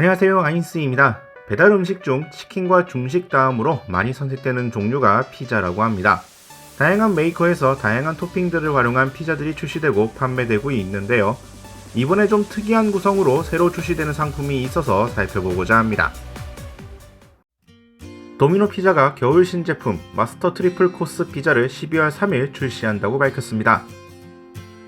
안녕하세요 아인스입니다. 배달 음식 중 치킨과 중식 다음으로 많이 선택되는 종류가 피자라고 합니다. 다양한 메이커에서 다양한 토핑들을 활용한 피자들이 출시되고 판매되고 있는데요. 이번에 좀 특이한 구성으로 새로 출시되는 상품이 있어서 살펴보고자 합니다. 도미노 피자가 겨울 신제품 마스터 트리플 코스 피자를 12월 3일 출시한다고 밝혔습니다.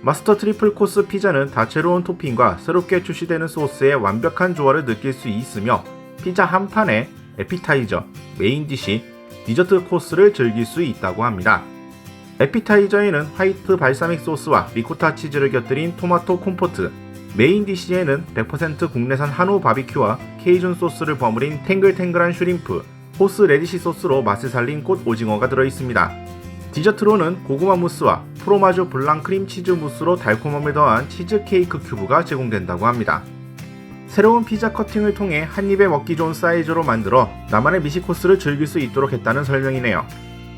마스터 트리플 코스 피자는 다채로운 토핑과 새롭게 출시되는 소스의 완벽한 조화를 느낄 수 있으며 피자 한 판에 에피타이저, 메인 디시, 디저트 코스를 즐길 수 있다고 합니다. 에피타이저에는 화이트 발사믹 소스와 리코타 치즈를 곁들인 토마토 콤포트, 메인 디시에는 100% 국내산 한우 바비큐와 케이준 소스를 버무린 탱글탱글한 슈림프, 호스 레디시 소스로 맛을 살린 꽃 오징어가 들어있습니다. 디저트로는 고구마 무스와 프로마주 블랑 크림 치즈 무스로 달콤함을 더한 치즈 케이크 큐브가 제공된다고 합니다. 새로운 피자 커팅을 통해 한 입에 먹기 좋은 사이즈로 만들어 나만의 미식 코스를 즐길 수 있도록 했다는 설명이네요.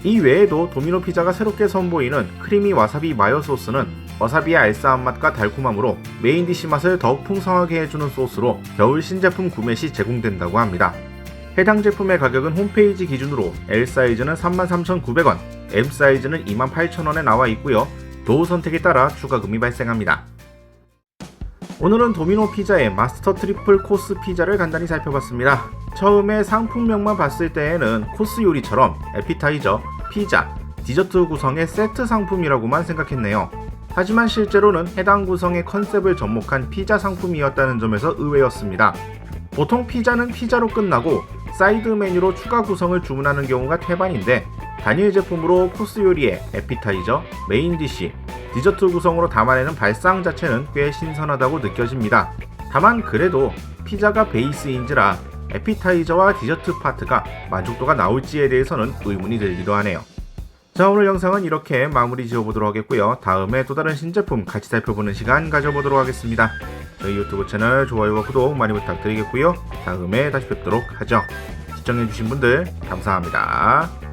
이 외에도 도미노 피자가 새롭게 선보이는 크리미 와사비 마요 소스는 와사비의 알싸한 맛과 달콤함으로 메인 디시 맛을 더욱 풍성하게 해주는 소스로 겨울 신제품 구매 시 제공된다고 합니다. 해당 제품의 가격은 홈페이지 기준으로 L 사이즈는 33,900원, M 사이즈는 28,000원에 나와 있고요. 도우 선택에 따라 추가금이 발생합니다. 오늘은 도미노 피자의 마스터 트리플 코스 피자를 간단히 살펴봤습니다. 처음에 상품명만 봤을 때에는 코스 요리처럼 에피타이저, 피자, 디저트 구성의 세트 상품이라고만 생각했네요. 하지만 실제로는 해당 구성의 컨셉을 접목한 피자 상품이었다는 점에서 의외였습니다. 보통 피자는 피자로 끝나고 사이드 메뉴로 추가 구성을 주문하는 경우가 태반인데 단일 제품으로 코스 요리에 에피타이저, 메인 디시, 디저트 구성으로 담아내는 발상 자체는 꽤 신선하다고 느껴집니다. 다만 그래도 피자가 베이스인지라 에피타이저와 디저트 파트가 만족도가 나올지에 대해서는 의문이 들기도 하네요. 자 오늘 영상은 이렇게 마무리 지어보도록 하겠고요. 다음에 또 다른 신제품 같이 살펴보는 시간 가져보도록 하겠습니다. 저희 유튜브 채널 좋아요와 구독 많이 부탁드리겠고요. 다음에 다시 뵙도록 하죠. 시청해주신 분들 감사합니다.